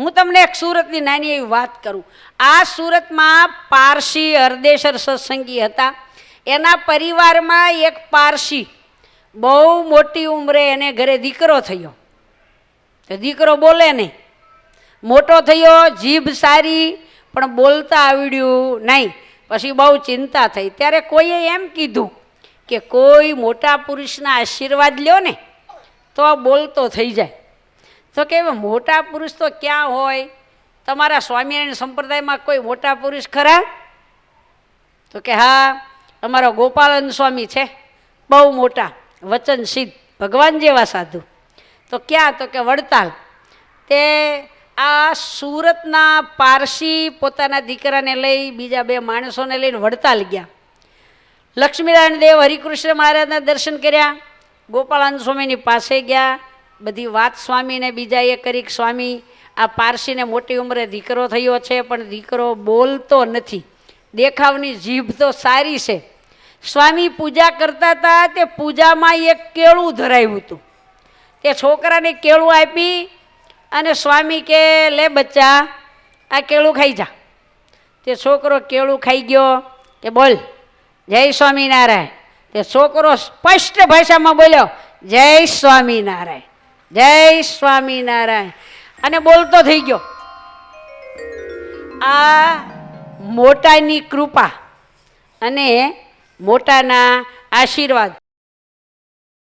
હું તમને એક સુરતની નાની એવી વાત કરું. આ સુરતમાં પારસી હરદેશર સત્સંગી હતા. એના પરિવારમાં એક પારસી બહુ મોટી ઉંમરે એને ઘરે દીકરો થયો. તો દીકરો બોલે નહીં. મોટો થયો, જીભ સારી, પણ બોલતા આવડ્યું નહીં. પછી બહુ ચિંતા થઈ. ત્યારે કોઈએ એમ કીધું કે કોઈ મોટા પુરુષના આશીર્વાદ લ્યો ને, તો બોલતો થઈ જાય. તો કે મોટા પુરુષ તો ક્યાં હોય? તમારા સ્વામિનારાયણ સંપ્રદાયમાં કોઈ મોટા પુરુષ ખરા? તો કે હા, અમારો ગોપાલન સ્વામી છે, બહુ મોટા વચન સિદ્ધ ભગવાન જેવા સાધુ. તો ક્યાં? તો કે વડતાલ. તે આ સુરતના પારસી પોતાના દીકરાને લઈ બીજા બે માણસોને લઈને વડતાલ ગયા. લક્ષ્મીનારાયણ દેવ હરિકૃષ્ણ મહારાજના દર્શન કર્યા, ગોપાલન સ્વામીની પાસે ગયા બધી વાત સ્વામીને બીજાએ કરી સ્વામી, આ પારસીને મોટી ઉંમરે દીકરો થયો છે, પણ દીકરો બોલતો નથી. દેખાવની જીભ તો સારી છે. સ્વામી પૂજા કરતા હતા તે પૂજામાં એક કેળું ધરાવ્યું હતું. તે છોકરાને કેળું આપી અને સ્વામી કે, લે બચ્ચા, આ કેળું ખાઈ જા. તે છોકરો કેળું ખાઈ ગયો કે, બોલ. જય સ્વામિનારાયણ. તે છોકરો સ્પષ્ટ ભાષામાં બોલ્યો, જય સ્વામિનારાયણ. જય સ્વામિનારાયણ. અને બોલતો થઈ ગયો. આ મોટાની કૃપા અને મોટાના આશીર્વાદ.